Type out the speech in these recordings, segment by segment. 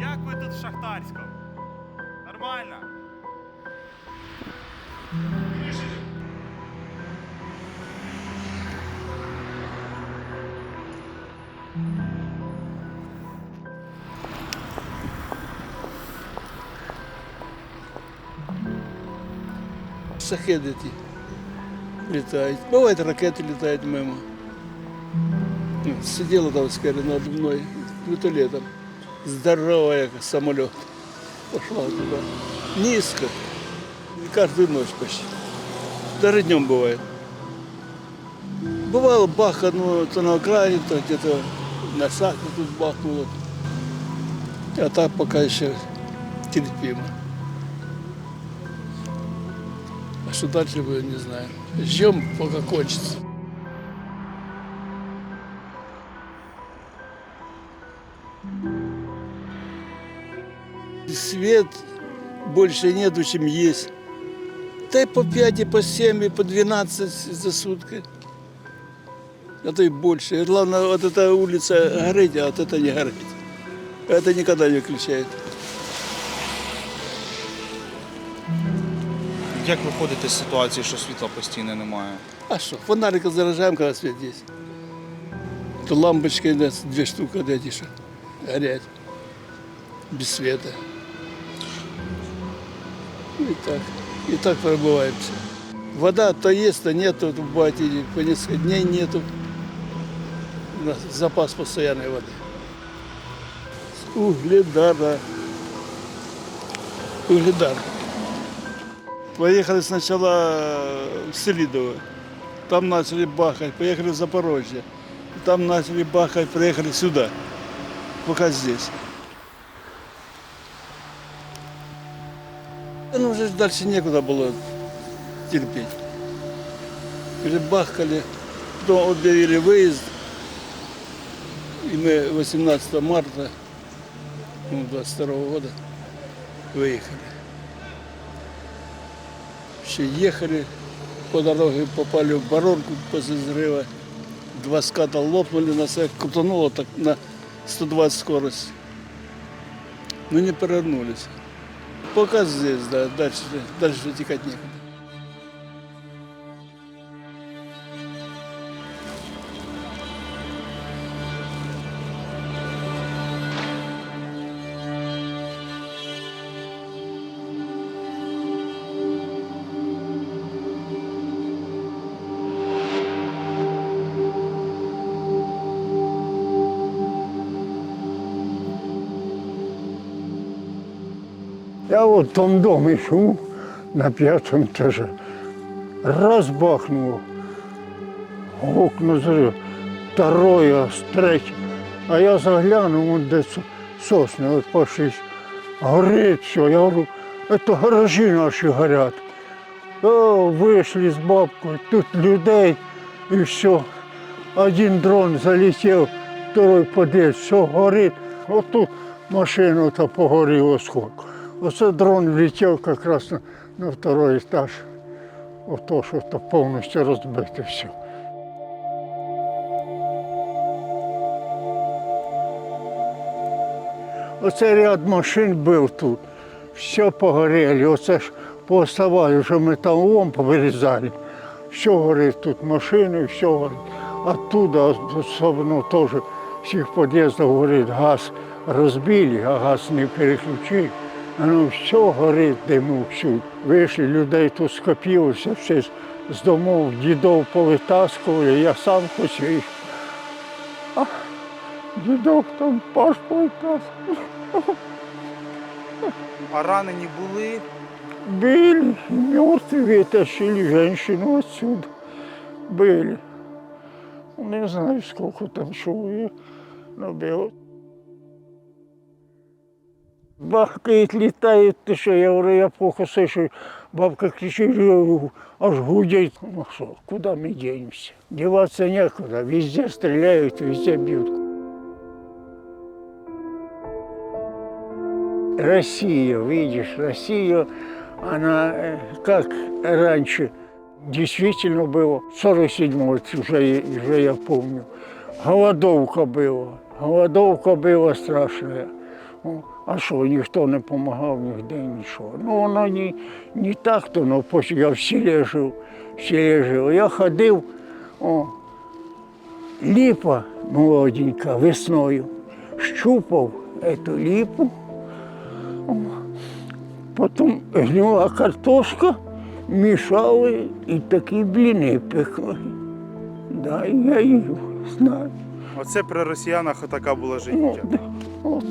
Як ви тут в Шахтарському? Нормально? Шахеди ті літають. Бувають ракети літають мимо. Ну, Сиділа там скорее надо мною вертолетом. Здорова як самоліт. Пошла туди. Низко. Каждую ночь почти. Даже днем бывает. Бывало баха, ну, то на окраине, то где-то на шахте тут бахнуло. А так пока еще терпимо. А что дальше будет, не знаю. Ждем, пока кончится. Свет больше нету, чем есть. Да и по 5, и по 7, и по 12 за сутки. А то и больше. И главное, вот эта улица горит, а вот это не горит. Это никогда не включает. Як виходите з ситуації, що світла постійно немає? А что, фонарика заражаем, когда свет есть. То лампочкой да, две штуки дайте, что горять. Без света. И так. И так пробываемся. Вода то есть, то нету, в батине по несколько дней нету. У нас запас постоянной воды. С угледара. Угледар. Поехали сначала в Селидово. Там начали бахать, поехали в Запорожье. Там начали бахать, приехали сюда. Пока здесь. Ну, уже дальше некуда было терпеть. Перебахкали, потом объявили выезд. И мы 18 марта ну, 22 года выехали. Ще ехали по дороге, попали в воронку после взрыва. Два ската лопнули, нас як крутануло так на 120 скорость. Ну не перевернулись. Пока здесь, да, дальше, дальше текать некуда. Я вот в том доме живу на пятом этаже. Раз бахнуло. Окна зрив. Второе, третє. А я заглянув, вон де со- сосни от по шість. Горить все. Я говорю, это гаражі наші горять. О, вийшли з бабкою, тут людей і все. Один дрон залетів, второй подъезд, все горить. Вот тут машина то погоріла сколько. Оце дрон влетів якраз на, на второй етаж. Ото, що то повністю розбите все. Оце ряд машин був тут. Все погоріли. Оце ж пооставали, вже металолом повирізали. Все горить тут машини, все горить. Оттуда, особливо теж всіх під'їздах горить газ розбили, а газ не переключили Воно все горить, диму всюди. Вийшли, людей тут скопилося, все з- з домов, дідов повитаскували, я сам хоч вийшов. А дідок там пашпорт витаскував. А ранені були? Были, мертвые вытащили женщину отсюда. Были. Не знаю, сколько там человек, но Бахкають, летает, ти что я говорю, я плохо слышу. Бабка кричит, «Э, аж гудит. Ну что, куда мы денемся? Деваться некуда, везде стреляют, везде бьют. Россия, видишь, Россия, она э, как раньше действительно было, 47-го уже, уже я помню, голодовка была, голодовка была страшная. А що, ніхто не допомагав ніде нічого. Ну воно не, не так, то ну, я в селі жив, в селі жив. Я ходив, о, ліпа молоденька весною, щупав эту ліпу, о, потім гнила картошка, мішали і такі бліни пекли. Да, і я їх знаю. Оце при росіянах така була Ну, життя. да, от,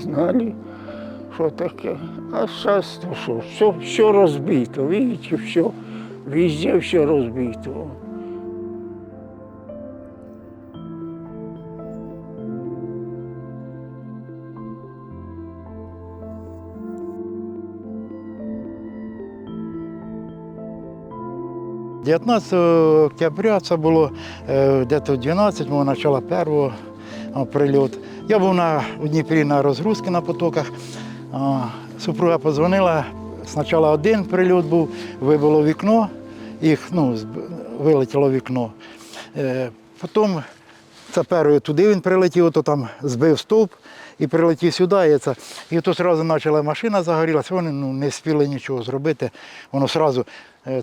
знали, що таке. А зараз то що, все, все розбито, видите, все, везде все розбито. – 19 октября це було десь в 12, мого почала першого а, прильот. Я був на, у Дніпрі на розгрузці на потоках. Супруга подзвонила. Спочатку один прильот був, вибило вікно, їх ну, вилетіло вікно. Е, Потім перший туди він прилетів, то там збив стовп і прилетів сюди. І, це, і то одразу почала машина загорілася, вони ну, не встигли нічого зробити. Воно одразу,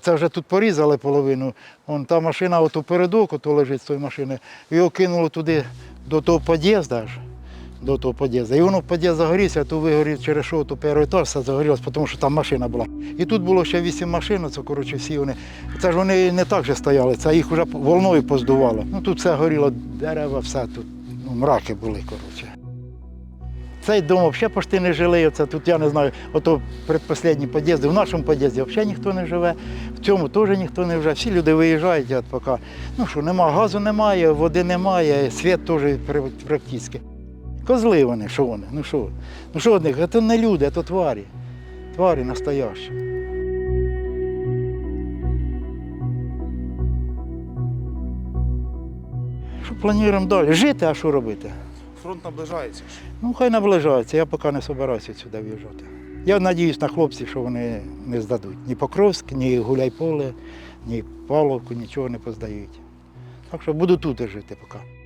це вже тут порізали половину. Вон та машина ото передок, ото лежить з тої машини. Його кинуло туди до того під'їзду. До того під'їзду. І воно під'їзд загорівся, то вигорів через що, то перший етаж все загорілося, тому що там машина була. І тут було ще вісім машин, це коротше всі вони. Це ж вони не так же стояли, це їх вже волною поздувало. Ну тут все горіло, дерева, все тут, ну, мраки були, коротше. Цей дом взагалі почти не жили. Оце тут я не знаю, ото предпоследній під'їзд, в нашому під'їзді взагалі ніхто не живе, в цьому теж ніхто не живе. Всі люди виїжджають, от поки. Ну що, нема, газу немає, води немає, світ теж практично. Козли вони, що вони? Ну що? Ну що одних? Це не люди, це тварі. Тварі настоящі. Що плануємо далі? Жити, а що робити? Фронт наближається. Ну, хай наближається, я поки не збираюся сюди в'їжджати. Я надіюсь на хлопців, що вони не здадуть. Ні Покровськ, ні Гуляйполе, ні Павловку, нічого не поздають. Так що буду тут жити поки.